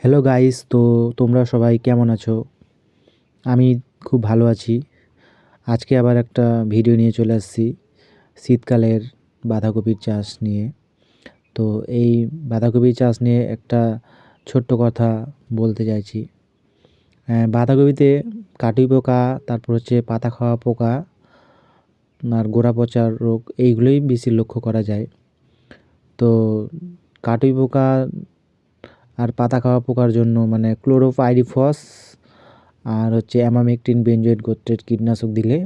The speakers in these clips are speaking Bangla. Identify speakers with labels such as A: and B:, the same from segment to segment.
A: হ্যালো গাইস তো তোমরা সবাই কেমন আছো? আমি খুব ভালো আছি। আজকে আবার একটা ভিডিও নিয়ে চলে আসছি, শীতকালের বাঁধাকপির চাষ নিয়ে। তো এই বাঁধাকপির চাষ নিয়ে একটা ছোট্ট কথা বলতে চাইছি। বাঁধাকপিতে কাটুই পোকা, তারপর হচ্ছে পাতা খাওয়া পোকা, আর গোড়া পচার রোগ, এইগুলোই বেশি লক্ষ্য করা যায়। তো কাটুই পোকা আর পাতা খাওয়া পোকার জন্য মানে ক্লোরোপাইরিফস আর হচ্ছে অ্যামামেকটিন বেঞ্জয়েড গোত্রের কীটনাশক দিলে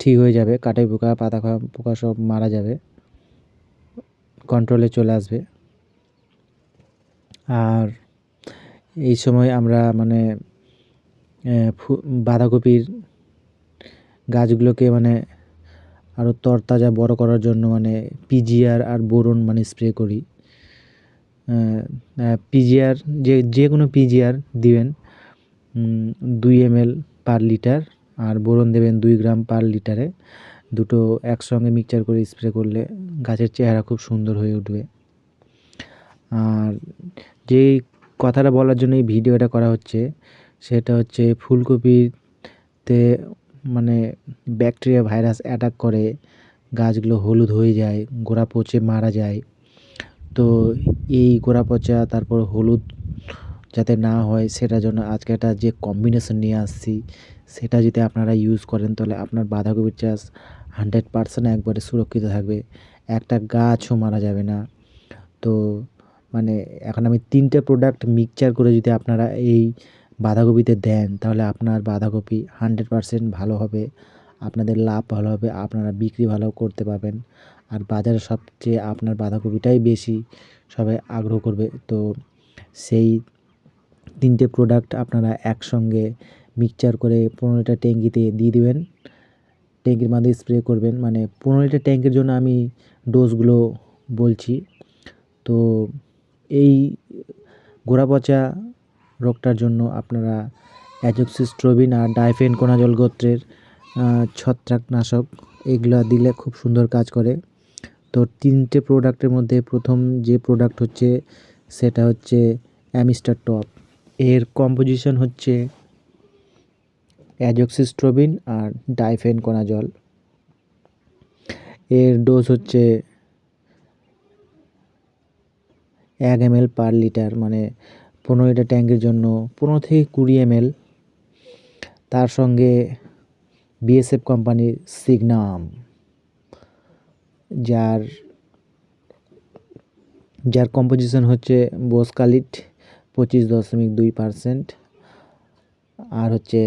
A: ঠিক হয়ে যাবে কাটাই পোকা, পাতা খাওয়া পোকা সব মারা যাবে কন্ট্রোলে চলে আসবে। আর এই সময় আমরা মানে বাঁধাকপির গাছগুলোকে মানে আরও তরতাজা বড় করার জন্য মানে পিজিআর আর বোরন মানে স্প্রে করি। পিজিআর যে যে কোনো পিজিআর দিবেন দুই এম এল পার লিটার আর বোরন দেবেন দুই গ্রাম পার লিটারে দুটো একসঙ্গে মিক্সচার করে স্প্রে করলে গাছের চেহারা খুব সুন্দর হয়ে উঠবে। আর যেই কথাটা বলার জন্য এই ভিডিওটা করা হচ্ছে, সেটা হচ্ছে ফুলকপিতে মানে ব্যাকটেরিয়া ভাইরাস অ্যাটাক করে, গাছগুলো হলুদ হয়ে যায়, গোড়া পচে মারা যায়। তো এই গোড়া পচা, তারপর হলুদ যাতে না হয়, সেটার জন্য আজকে একটা যে কম্বিনেশন নিয়ে আসছি, সেটা যদি আপনারা ইউজ করেন, তাহলে আপনার বাঁধাকপির চাষ হান্ড্রেড পার্সেন্ট একবারে সুরক্ষিত থাকবে। একটা গাছও মারা যাবে না। তো মানে এখন আমি তিনটে প্রোডাক্ট মিক্সচার করে যদি আপনারা এই বাঁধাকপিতে দেন, তাহলে আপনার বাঁধাকপি হান্ড্রেড পার্সেন্ট ভালো হবে। আপনাদের লাভ ভালো হবে, আপনারা বিক্রি ভালো করতে পারবেন। আর বাজারে সবচেয়ে আপনার বাঁধাকপিটাই বেশি সবাই আগ্রহ করবে। তো সেই তিনটে প্রোডাক্ট আপনারা একসঙ্গে মিক্সচার করে পনেরোটা ট্যাঙ্কিতে দিয়ে দেবেন। ট্যাঙ্কির মাধ্যমে স্প্রে করবেন। মানে পনেরো লিটার ট্যাঙ্কের জন্য আমি ডোজগুলো বলছি। তো এই গোড়া পচা রোগটার জন্য আপনারা অ্যাজক্সিস্ট্রোবিন আর ডাইফেন কোনাজল গোত্রের ছত্রাকনাশক, এগুলো দিলে খুব সুন্দর কাজ করে। তো তিনটে প্রোডাক্টের মধ্যে প্রথম যে প্রোডাক্ট হচ্ছে, সেটা হচ্ছে অ্যামিস্টার টপ এর কম্পোজিশন হচ্ছে অ্যাজক্সিস্ট্রোবিন আর ডাইফেন কণা জল এর ডোজ হচ্ছে এক এম পার লিটার মানে পনেরো লিটার ট্যাঙ্কের জন্য পনেরো থেকে কুড়ি এম তার সঙ্গে বিএসএফ কোম্পানির সিগনাম যার যার কম্পোজিশন হচ্ছে বোসকালিট পঁচিশ দশমিক দুই পার্সেন্ট আর হচ্ছে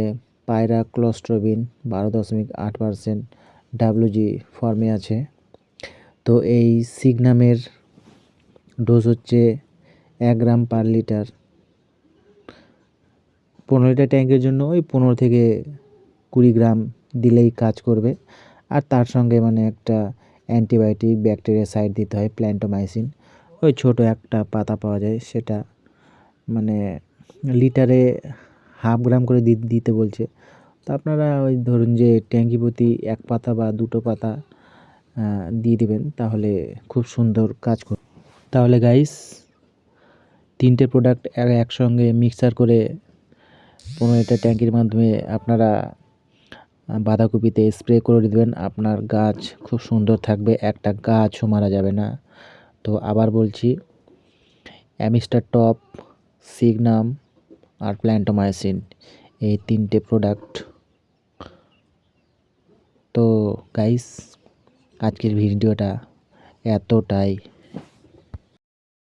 A: পায়রা ক্লস্ট্রোবিন বারো দশমিক আট পার্সেন্ট ডাব্লিউজি ফর্মে আছে। তো এই সিগনামের ডোজ হচ্ছে এক গ্রাম পার লিটার পনেরো লিটার ট্যাঙ্কের জন্য ওই পনেরো থেকে কুড়ি গ্রাম দিলেই কাজ করবে। আর তার সঙ্গে মানে একটা অ্যান্টিবায়োটিক, ব্যাকটেরিয়া, সাইড দিতে হয়, প্ল্যান্টোমাইসিন। ওই ছোট একটা পাতা পাওয়া যায়, সেটা মানে লিটারে হাফ গ্রাম করে দিতে বলছে। তো আপনারা ওই ধরুন যে ট্যাঙ্কি প্রতি এক পাতা বা দুটো পাতা দিয়ে দেবেন, তাহলে খুব সুন্দর কাজ করবে তাহলে গাইস তিনটে প্রোডাক্ট একসঙ্গে মিক্সার করে পনেরো লিটার ট্যাঙ্কির মাধ্যমে আপনারা বাঁধাকপিতে স্প্রে করে দেবেন, আপনার গাছ খুব সুন্দর থাকবে, একটা গাছও মারা যাবে না। তো আবার বলছি, অ্যামিস্টার টপ, সিগনাম আর প্ল্যান্টোমাইসিন, এই তিনটে প্রোডাক্ট। তো গাইস, আজকের ভিডিওটা এতটাই।